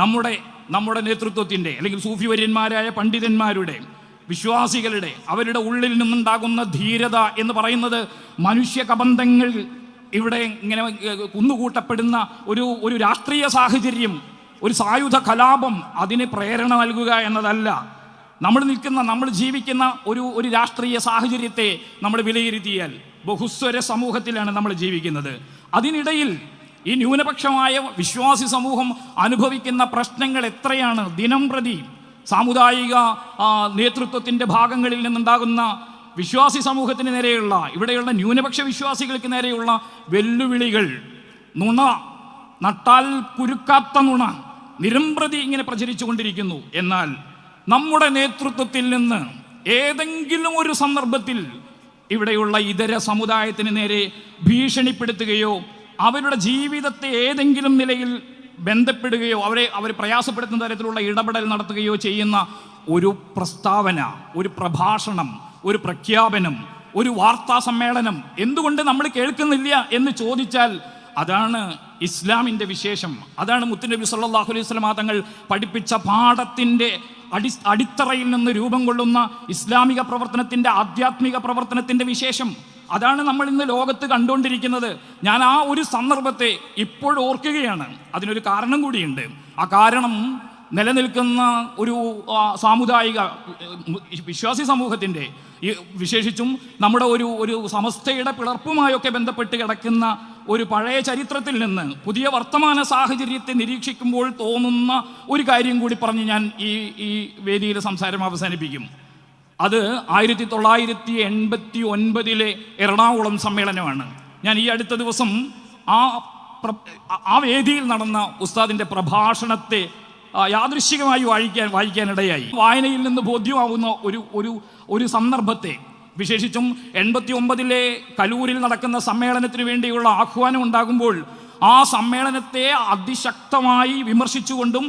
നമ്മുടെ നമ്മുടെ നേതൃത്വത്തിന്റെ അല്ലെങ്കിൽ സൂഫി വര്യന്മാരായ പണ്ഡിതന്മാരുടെ വിശ്വാസികളുടെ അവരുടെ ഉള്ളിൽ നിന്നുണ്ടാകുന്ന ധീരത എന്ന് പറയുന്നത് മനുഷ്യ കബന്ധങ്ങൾ ഇവിടെ ഇങ്ങനെ കുന്നുകൂട്ടപ്പെടുന്ന ഒരു ഒരു രാഷ്ട്രീയ സാഹചര്യം ഒരു സായുധ കലാപം അതിന് പ്രേരണ നൽകുക എന്നതല്ല. നമ്മൾ നിൽക്കുന്ന നമ്മൾ ജീവിക്കുന്ന ഒരു ഒരു രാഷ്ട്രീയ സാഹചര്യത്തെ നമ്മൾ വിലയിരുത്തിയാൽ ബഹുസ്വര സമൂഹത്തിലാണ് നമ്മൾ ജീവിക്കുന്നത്. അതിനിടയിൽ ഈ ന്യൂനപക്ഷമായ വിശ്വാസി സമൂഹം അനുഭവിക്കുന്ന പ്രശ്നങ്ങൾ എത്രയാണ് ദിനം പ്രതി? സാമുദായിക നേതൃത്വത്തിന്റെ ഭാഗങ്ങളിൽ നിന്നുണ്ടാകുന്ന വിശ്വാസി സമൂഹത്തിന് നേരെയുള്ള ഇവിടെയുള്ള ന്യൂനപക്ഷ വിശ്വാസികൾക്ക് നേരെയുള്ള വെല്ലുവിളികൾ. നുണ നട്ടാൽ കുരുക്കാത്ത നുണ നിരമ്പ്രതി ഇങ്ങനെ പ്രചരിച്ചു കൊണ്ടിരിക്കുന്നു. എന്നാൽ നമ്മുടെ നേതൃത്വത്തിൽ നിന്ന് ഏതെങ്കിലും ഒരു സന്ദർഭത്തിൽ ഇവിടെയുള്ള ഇതര സമുദായത്തിന് നേരെ ഭീഷണിപ്പെടുത്തുകയോ അവരുടെ ജീവിതത്തെ ഏതെങ്കിലും നിലയിൽ ബന്ധപ്പെടുകയോ അവരെ അവർ പ്രയാസപ്പെടുത്തുന്ന തരത്തിലുള്ള ഇടപെടൽ നടത്തുകയോ ചെയ്യുന്ന ഒരു പ്രസ്താവന ഒരു പ്രഭാഷണം ഒരു പ്രഖ്യാപനം ഒരു വാർത്താ സമ്മേളനം എന്തുകൊണ്ട് നമ്മൾ കേൾക്കുന്നില്ല എന്ന് ചോദിച്ചാൽ അതാണ് ഇസ്ലാമിന്റെ വിശേഷം. അതാണ് മുത്തുനബി സല്ലല്ലാഹു അലൈഹി വസല്ലമ തങ്ങൾ പഠിപ്പിച്ച പാഠത്തിന്റെ അടി അടിത്തറയിൽ നിന്ന് രൂപം കൊള്ളുന്ന ഇസ്ലാമിക പ്രവർത്തനത്തിന്റെ ആധ്യാത്മിക പ്രവർത്തനത്തിന്റെ വിശേഷം. അതാണ് നമ്മൾ ഇന്ന് ലോകത്ത് കണ്ടുകൊണ്ടിരിക്കുന്നത്. ഞാൻ ആ ഒരു സന്ദർഭത്തെ ഇപ്പോഴും ഓർക്കുകയാണ്. അതിനൊരു കാരണം കൂടിയുണ്ട്. ആ കാരണം നിലനിൽക്കുന്ന ഒരു സാമുദായിക വിശ്വാസി സമൂഹത്തിന്റെ ഈ വിശേഷിച്ചും നമ്മുടെ ഒരു ഒരു സമസ്തയുടെ പിളർപ്പുമായൊക്കെ ബന്ധപ്പെട്ട് കിടക്കുന്ന ഒരു പഴയ ചരിത്രത്തിൽ നിന്ന് പുതിയ വർത്തമാന സാഹചര്യത്തെ നിരീക്ഷിക്കുമ്പോൾ തോന്നുന്ന ഒരു കാര്യം കൂടി പറഞ്ഞ് ഞാൻ ഈ ഈ വേദിയിൽ സംസാരം അവസാനിപ്പിക്കും. അത് ആയിരത്തി തൊള്ളായിരത്തി എൺപത്തി ഒൻപതിലെ എറണാകുളം സമ്മേളനമാണ്. ഞാൻ ഈ അടുത്ത ദിവസം ആ ആ വേദിയിൽ നടന്ന ഉസ്താദിന്റെ പ്രഭാഷണത്തെ യാദൃശികമായി വായിക്കാൻ വായിക്കാനിടയായി. വായനയിൽ നിന്ന് ബോധ്യമാവുന്ന ഒരു ഒരു ഒരു സന്ദർഭത്തെ വിശേഷിച്ചും എൺപത്തി ഒമ്പതിലെ കലൂരിൽ നടക്കുന്ന സമ്മേളനത്തിന് വേണ്ടിയുള്ള ആഹ്വാനം ഉണ്ടാകുമ്പോൾ ആ സമ്മേളനത്തെ അതിശക്തമായി വിമർശിച്ചുകൊണ്ടും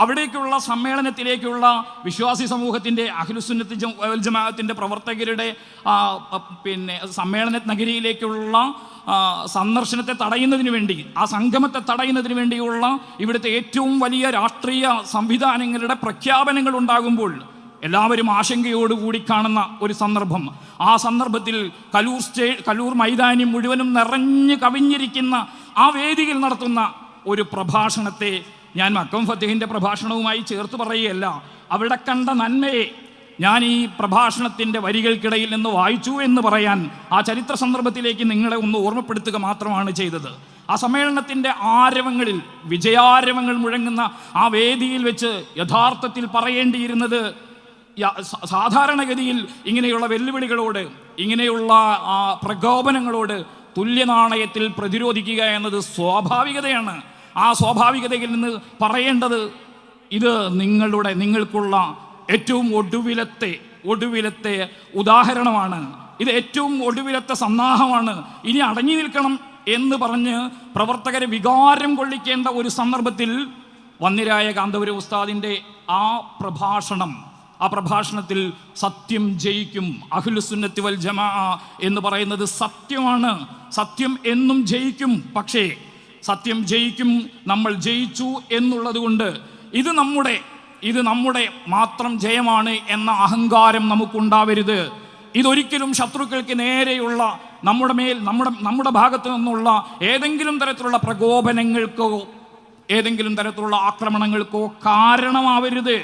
അവിടേക്കുള്ള സമ്മേളനത്തിലേക്കുള്ള വിശ്വാസി സമൂഹത്തിന്റെ അഖിലുസുന്നത്ത് ജമാഅത്തിന്റെ പ്രവർത്തകരുടെ പിന്നെ സമ്മേളന നഗരിയിലേക്കുള്ള സന്ദർശനത്തെ തടയുന്നതിന് വേണ്ടി ആ സംഗമത്തെ തടയുന്നതിന് വേണ്ടിയുള്ള ഇവിടുത്തെ ഏറ്റവും വലിയ രാഷ്ട്രീയ സംവിധാനങ്ങളുടെ പ്രഖ്യാപനങ്ങൾ ഉണ്ടാകുമ്പോൾ എല്ലാവരും ആശങ്കയോടുകൂടി കാണുന്ന ഒരു സന്ദർഭം. ആ സന്ദർഭത്തിൽ കലൂർ സ്റ്റേ കലൂർ മൈതാനി മുഴുവനും നിറഞ്ഞു കവിഞ്ഞിരിക്കുന്ന ആ വേദിയിൽ നടത്തുന്ന ഒരു പ്രഭാഷണത്തെ ഞാൻ മക്കം ഫത്തേഹിന്റെ പ്രഭാഷണവുമായി ചേർത്ത് പറയുകയല്ല. അവിടെ കണ്ട നന്മയെ ഞാൻ ഈ പ്രഭാഷണത്തിന്റെ വരികൾക്കിടയിൽ നിന്ന് വായിച്ചു എന്ന് പറയാൻ ആ ചരിത്ര സന്ദർഭത്തിലേക്ക് നിങ്ങളെ ഒന്ന് ഓർമ്മപ്പെടുത്തുക മാത്രമാണ് ചെയ്തത്. ആ സമ്മേളനത്തിന്റെ ആരവങ്ങളിൽ വിജയാരവങ്ങൾ മുഴങ്ങുന്ന ആ വേദിയിൽ വെച്ച് യഥാർത്ഥത്തിൽ പറയേണ്ടിയിരുന്നത് സാധാരണഗതിയിൽ ഇങ്ങനെയുള്ള വെല്ലുവിളികളോട് ഇങ്ങനെയുള്ള പ്രകോപനങ്ങളോട് തുല്യനാണയത്തിൽ പ്രതിരോധിക്കുക എന്നത് സ്വാഭാവികതയാണ്. ആ സ്വാഭാവികതയിൽ നിന്ന് പറയേണ്ടത് ഇത് നിങ്ങളുടെ നിങ്ങൾക്കുള്ള ഏറ്റവും ഒടുവിലത്തെ ഒടുവിലത്തെ ഉദാഹരണമാണ്. ഇത് ഏറ്റവും ഒടുവിലത്തെ സന്നാഹമാണ്. ഇനി അടങ്ങി നിൽക്കണം എന്ന് പറഞ്ഞ് പ്രവർത്തകരെ വികാരം കൊള്ളിക്കേണ്ട ഒരു സന്ദർഭത്തിൽ വന്നിരായ കാന്തപുര ഉസ്താദിന്റെ ആ പ്രഭാഷണം ആ പ്രഭാഷണത്തിൽ സത്യം ജയിക്കും അഖിലുസുന്നത്തി വൽ ജമാ എന്ന് പറയുന്നത് സത്യമാണ്. സത്യം എന്നും ജയിക്കും. പക്ഷേ സത്യം ജയിക്കും നമ്മൾ ജയിച്ചു എന്നുള്ളത് കൊണ്ട് ഇത് നമ്മുടെ ഇത് നമ്മുടെ മാത്രം ജയമാണ് എന്ന അഹങ്കാരം നമുക്കുണ്ടാവരുത്. ഇതൊരിക്കലും ശത്രുക്കൾക്ക് നേരെയുള്ള നമ്മുടെ മേൽ നമ്മുടെ നമ്മുടെ ഭാഗത്തു നിന്നുള്ള ഏതെങ്കിലും തരത്തിലുള്ള പ്രകോപനങ്ങൾക്കോ ഏതെങ്കിലും തരത്തിലുള്ള ആക്രമണങ്ങൾക്കോ കാരണമാവരുത്.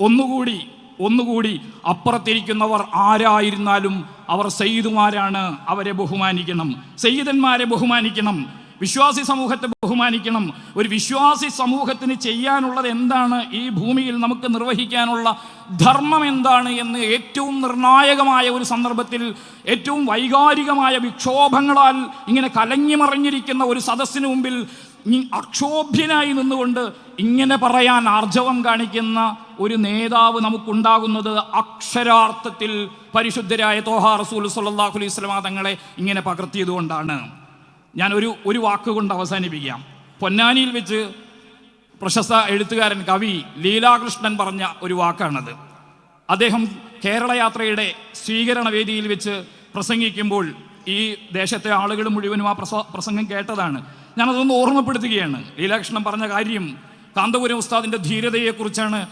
ഒന്നുകൂടി ഒന്നുകൂടി അപ്പുറത്തിരിക്കുന്നവർ ആരായിരുന്നാലും അവർ സയ്യിദുമാരാണ് അവരെ ബഹുമാനിക്കണം. സയ്യിദന്മാരെ ബഹുമാനിക്കണം. വിശ്വാസി സമൂഹത്തെ ബഹുമാനിക്കണം. ഒരു വിശ്വാസി സമൂഹത്തിന് ചെയ്യാനുള്ളത് എന്താണ്? ഈ ഭൂമിയിൽ നമുക്ക് നിർവഹിക്കാനുള്ള ധർമ്മം എന്താണ് എന്ന് ഏറ്റവും നിർണായകമായ ഒരു സന്ദർഭത്തിൽ ഏറ്റവും വൈകാരികമായ വിക്ഷോഭങ്ങളാൽ ഇങ്ങനെ കലങ്ങി മറിഞ്ഞിരിക്കുന്ന ഒരു സദസ്സിന് മുമ്പിൽ അക്ഷോഭ്യനായി നിന്നുകൊണ്ട് ഇങ്ങനെ പറയാൻ ആർജവം കാണിക്കുന്ന ഒരു നേതാവ് നമുക്കുണ്ടാകുന്നത് അക്ഷരാർത്ഥത്തിൽ പരിശുദ്ധരായ തോഹാ റസൂൽ സല്ലല്ലാഹു അലൈഹി വസല്ലമ തങ്ങളെ ഇങ്ങനെ പകർത്തിയതുകൊണ്ടാണ്. ഞാൻ ഒരു ഒരു വാക്കുകൊണ്ട് അവസാനിപ്പിക്കാം. പൊന്നാനിയിൽ വെച്ച് പ്രശസ്ത എഴുത്തുകാരൻ കവി ലീലാകൃഷ്ണൻ പറഞ്ഞ ഒരു വാക്കാണത്. അദ്ദേഹം കേരളയാത്രയുടെ സ്വീകരണ വേദിയിൽ വെച്ച് പ്രസംഗിക്കുമ്പോൾ ഈ ദേശത്തെ ആളുകൾ മുഴുവനും ആ പ്രസ പ്രസംഗം കേട്ടതാണ്. ഞാനതൊന്ന് ഓർമ്മപ്പെടുത്തുകയാണ്. ലീലാകൃഷ്ണൻ പറഞ്ഞ കാര്യം കാന്തപുരം ഉസ്താദിന്റെ ധീരതയെക്കുറിച്ചാണ്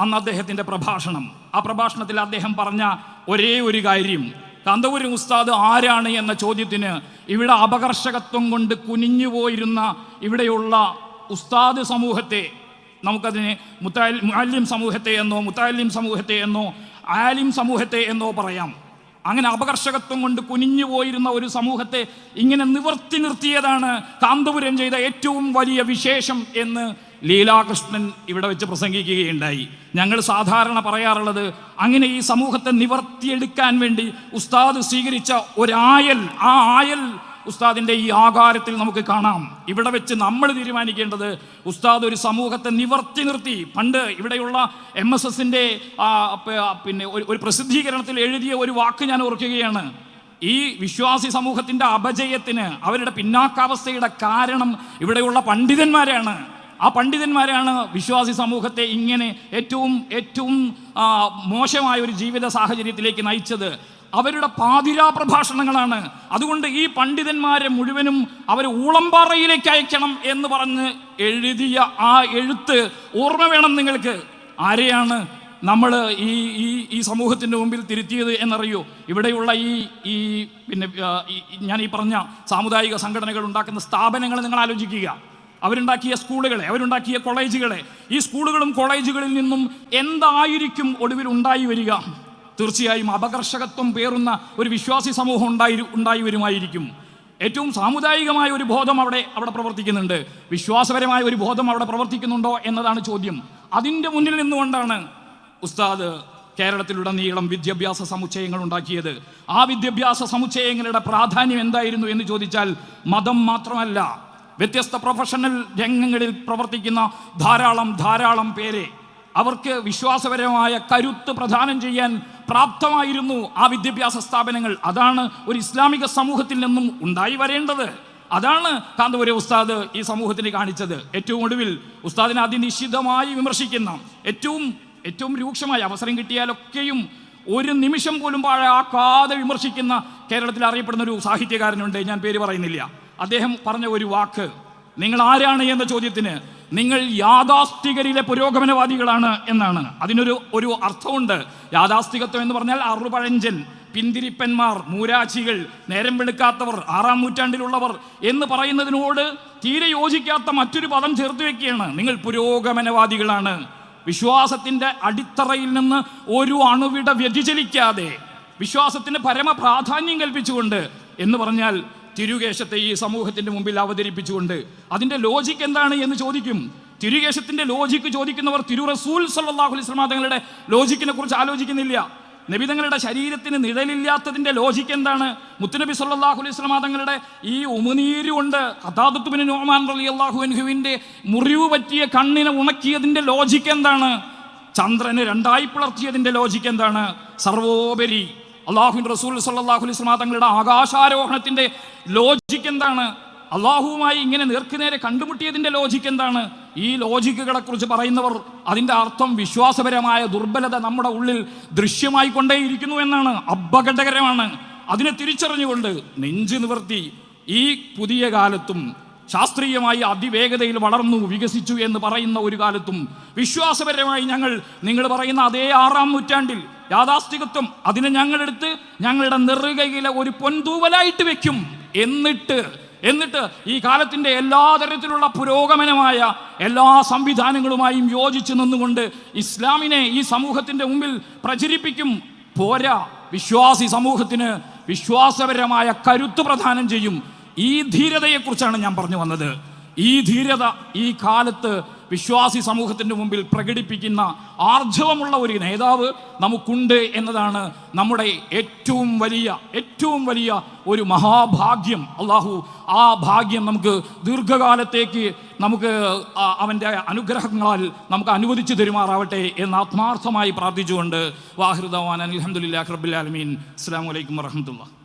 അന്ന് അദ്ദേഹത്തിന്റെ പ്രഭാഷണം. ആ പ്രഭാഷണത്തിൽ അദ്ദേഹം പറഞ്ഞ ഒരേ ഒരു കാര്യം. കാന്തപുരം ഉസ്താദ് ആരാണ് എന്ന ചോദ്യത്തിന് ഇവിടെ അപകർഷകത്വം കൊണ്ട് കുനിഞ്ഞു പോയിരുന്ന ഇവിടെയുള്ള ഉസ്താദ് സമൂഹത്തെ നമുക്കതിനെ മുത്താൽ മുഅല്ലിം സമൂഹത്തെ എന്നോ മുത്താലിം സമൂഹത്തെ എന്നോ ആലിം സമൂഹത്തെ എന്നോ പറയാം. അങ്ങനെ അപകർഷകത്വം കൊണ്ട് കുനിഞ്ഞു പോയിരുന്ന ഒരു സമൂഹത്തെ ഇങ്ങനെ നിവർത്തി നിർത്തിയതാണ് കാന്തപുരം ചെയ്ത ഏറ്റവും വലിയ വിശേഷം എന്ന് ലീലാകൃഷ്ണൻ ഇവിടെ വെച്ച് പ്രസംഗിക്കുകയുണ്ടായി. ഞങ്ങൾ സാധാരണ പറയാറുള്ളത് അങ്ങനെ ഈ സമൂഹത്തെ നിവർത്തിയെടുക്കാൻ വേണ്ടി ഉസ്താദ് സ്വീകരിച്ച ഒരായൽ ആ ആയൽ ഉസ്താദിന്റെ ഈ ആകാരത്തിൽ നമുക്ക് കാണാം. ഇവിടെ വെച്ച് നമ്മൾ തീരുമാനിക്കേണ്ടത് ഉസ്താദ് ഒരു സമൂഹത്തെ നിവർത്തി നിർത്തി. പണ്ട് ഇവിടെയുള്ള എം എസ് എസിന്റെ പിന്നെ ഒരു- പ്രസിദ്ധീകരണത്തിൽ എഴുതിയ ഒരു വാക്ക് ഞാൻ ഓർക്കുകയാണ്. ഈ വിശ്വാസി സമൂഹത്തിന്റെ അപജയത്തിന് അവരുടെ പിന്നാക്കാവസ്ഥയുടെ കാരണം ഇവിടെയുള്ള പണ്ഡിതന്മാരാണ്. ആ പണ്ഡിതന്മാരാണ് വിശ്വാസി സമൂഹത്തെ ഇങ്ങനെ ഏറ്റവും ഏറ്റവും മോശമായ ഒരു ജീവിത സാഹചര്യത്തിലേക്ക് നയിച്ചത്. അവരുടെ പാതിരാ പ്രഭാഷണങ്ങളാണ്. അതുകൊണ്ട് ഈ പണ്ഡിതന്മാരെ മുഴുവനും അവർ ഊളംപാറയിലേക്ക് അയക്കണം എന്ന് പറഞ്ഞ് എഴുതിയ ആ എഴുത്ത് ഓർമ്മ വേണം നിങ്ങൾക്ക്. ആരെയാണ് നമ്മൾ ഈ ഈ ഈ സമൂഹത്തിന്റെ മുമ്പിൽ തിരുത്തിയത് എന്നറിയോ? ഇവിടെയുള്ള ഈ ഈ പിന്നെ ഞാൻ ഈ പറഞ്ഞ സാമുദായിക സംഘടനകൾ ഉണ്ടാക്കുന്ന സ്ഥാപനങ്ങൾ നിങ്ങൾ ആലോചിക്കുക. അവരുണ്ടാക്കിയ സ്കൂളുകളെ അവരുണ്ടാക്കിയ കോളേജുകളെ ഈ സ്കൂളുകളും കോളേജുകളിൽ നിന്നും എന്തായിരിക്കും ഒടുവിൽ ഉണ്ടായി വരിക? തീർച്ചയായും അപകർഷകത്വം പേറുന്ന ഒരു വിശ്വാസി സമൂഹം ഉണ്ടായി ഉണ്ടായി വരുമായിരിക്കും. ഏറ്റവും സാമുദായികമായ ഒരു ബോധം അവിടെ അവിടെ പ്രവർത്തിക്കുന്നുണ്ട്. വിശ്വാസപരമായ ഒരു ബോധം അവിടെ പ്രവർത്തിക്കുന്നുണ്ടോ എന്നതാണ് ചോദ്യം. അതിന്റെ മുന്നിൽ നിന്നുകൊണ്ടാണ് ഉസ്താദ് കേരളത്തിലുടനീളം വിദ്യാഭ്യാസ സമുച്ചയങ്ങൾ ഉണ്ടാക്കിയത്. ആ വിദ്യാഭ്യാസ സമുച്ചയങ്ങളുടെ പ്രാധാന്യം എന്തായിരുന്നു എന്ന് ചോദിച്ചാൽ മതം മാത്രമല്ല. വ്യത്യസ്ത പ്രൊഫഷണൽ രംഗങ്ങളിൽ പ്രവർത്തിക്കുന്ന ധാരാളം ധാരാളം പേരെ അവർക്ക് വിശ്വാസപരമായ കരുത്ത് പ്രദാനം ചെയ്യാൻ പ്രാപ്തമായിരുന്നു ആ വിദ്യാഭ്യാസ സ്ഥാപനങ്ങൾ. അതാണ് ഒരു ഇസ്ലാമിക സമൂഹത്തിൽ നിന്നും ഉണ്ടായി വരേണ്ടത്. അതാണ് കാന്തപുര ഉസ്താദ് ഈ സമൂഹത്തിന് കാണിച്ചത്. ഏറ്റവും ഒടുവിൽ ഉസ്താദിനെ അതിനിശ്ചിതമായി വിമർശിക്കുന്ന ഏറ്റവും ഏറ്റവും രൂക്ഷമായ അവസരം കിട്ടിയാലൊക്കെയും ഒരു നിമിഷം പോലും പാഴാക്കാതെ വിമർശിക്കുന്ന കേരളത്തിൽ അറിയപ്പെടുന്ന ഒരു സാഹിത്യകാരനുണ്ട്. ഞാൻ പേര് പറയുന്നില്ല. അദ്ദേഹം പറഞ്ഞ ഒരു വാക്ക് നിങ്ങൾ ആരാണ് എന്ന ചോദ്യത്തിന് നിങ്ങൾ യാഥാസ്ഥികരിലെ പുരോഗമനവാദികളാണ് എന്നാണ്. അതിനൊരു ഒരു അർത്ഥമുണ്ട്. യാഥാസ്ഥികത്വം എന്ന് പറഞ്ഞാൽ അറുപഴഞ്ചൻ പിന്തിരിപ്പന്മാർ മൂരാശികൾ നേരം വെളുക്കാത്തവർ ആറാം നൂറ്റാണ്ടിലുള്ളവർ എന്ന് പറയുന്നതിനോട് തീരെ യോജിക്കാത്ത മറ്റൊരു പദം ചേർത്ത് വെക്കുകയാണ്. നിങ്ങൾ പുരോഗമനവാദികളാണ്. വിശ്വാസത്തിന്റെ അടിത്തറയിൽ നിന്ന് ഒരു അണുവിട വ്യതിചലിക്കാതെ വിശ്വാസത്തിന് പരമ പ്രാധാന്യം കൽപ്പിച്ചുകൊണ്ട് എന്ന് പറഞ്ഞാൽ തിരുകേശത്തെ ഈ സമൂഹത്തിന്റെ മുമ്പിൽ അവതരിപ്പിച്ചുകൊണ്ട് അതിന്റെ ലോജിക്ക് എന്താണ് എന്ന് ചോദിക്കും. തിരുകേശത്തിന്റെ ലോജിക്ക് ചോദിക്കുന്നവർ തിരു റസൂൽ സല്ലല്ലാഹു അലൈഹി വസല്ലം തങ്ങളുടെ ലോജിക്കിനെ കുറിച്ച് ആലോചിക്കുന്നില്ല. നബിതങ്ങളുടെ ശരീരത്തിന് നിഴലില്ലാത്തതിന്റെ ലോജിക്ക് എന്താണ്? മുത്തുനബി സല്ലല്ലാഹു അലൈഹി സ്വലാ തങ്ങളുടെ ഈ ഉമനീരുകൊണ്ട് കൊണ്ട് നോമാൻ റളിയല്ലാഹു അൻഹുവിന്റെ മുറിവ് പറ്റിയ കണ്ണിനെ ഉണക്കിയതിന്റെ ലോജിക്ക് എന്താണ്? ചന്ദ്രനെ രണ്ടായി പിളർത്തിയതിന്റെ ലോജിക്ക് എന്താണ്? സർവോപരി അള്ളാഹുവിൻ റസൂൽ സല്ലല്ലാഹു അലൈഹി തങ്ങളുടെ ആകാശാരോഹണത്തിന്റെ ലോജിക്ക് എന്താണ്? അള്ളാഹുവുമായി ഇങ്ങനെ നേർക്കുനേരെ കണ്ടുമുട്ടിയതിന്റെ ലോജിക്ക് എന്താണ്? ഈ ലോജിക്കുകളെക്കുറിച്ച് പറയുന്നവർ അതിന്റെ അർത്ഥം വിശ്വാസപരമായ ദുർബലത നമ്മുടെ ഉള്ളിൽ ദൃശ്യമായി കൊണ്ടേയിരിക്കുന്നു എന്നാണ്. അപകടകരമാണ്. അതിനെ തിരിച്ചറിഞ്ഞുകൊണ്ട് നെഞ്ചു നിവർത്തി ഈ പുതിയ കാലത്തും ശാസ്ത്രീയമായി അതിവേഗതയിൽ വളർന്നു വികസിച്ചു എന്ന് പറയുന്ന ഒരു കാലത്തും വിശ്വാസപരമായി ഞങ്ങൾ നിങ്ങൾ പറയുന്ന അതേ ആറാം നൂറ്റാണ്ടിൽ യാഥാസ്ഥികത്വം അതിനെ ഞങ്ങളെടുത്ത് ഞങ്ങളുടെ നെറുകയിലെ ഒരു പൊൻതൂവലായിട്ട് വെക്കും. എന്നിട്ട് എന്നിട്ട് ഈ കാലത്തിന്റെ എല്ലാ തരത്തിലുള്ള പുരോഗമനമായ എല്ലാ സംവിധാനങ്ങളുമായും യോജിച്ച് നിന്നുകൊണ്ട് ഇസ്ലാമിനെ ഈ സമൂഹത്തിന്റെ മുമ്പിൽ പ്രചരിപ്പിക്കും. പോരാ വിശ്വാസി സമൂഹത്തിന് വിശ്വാസപരമായ കരുത്ത് പ്രദാനം ചെയ്യും. ഈ ധീരതയെക്കുറിച്ചാണ് ഞാൻ പറഞ്ഞു വന്നത്. ഈ ധീരത ഈ കാലത്ത് വിശ്വാസി സമൂഹത്തിന്റെ മുമ്പിൽ പ്രകടിപ്പിക്കുന്ന ആർജവമുള്ള ഒരു നേതാവ് നമുക്കുണ്ട് എന്നതാണ് നമ്മുടെ ഏറ്റവും വലിയ ഏറ്റവും വലിയ ഒരു മഹാഭാഗ്യം. അള്ളാഹു ആ ഭാഗ്യം നമുക്ക് ദീർഘകാലത്തേക്ക് നമുക്ക് അവന്റെ അനുഗ്രഹങ്ങളാൽ നമുക്ക് അനുവദിച്ചു തരുമാറാവട്ടെ എന്ന് ആത്മാർത്ഥമായി പ്രാർത്ഥിച്ചുകൊണ്ട് വാഹൃദവാൻ അലഹമുല്ലാ റബ്ബുലാലമീൻ അസ്സാം വലൈക്കും വർഹമത്തുള്ള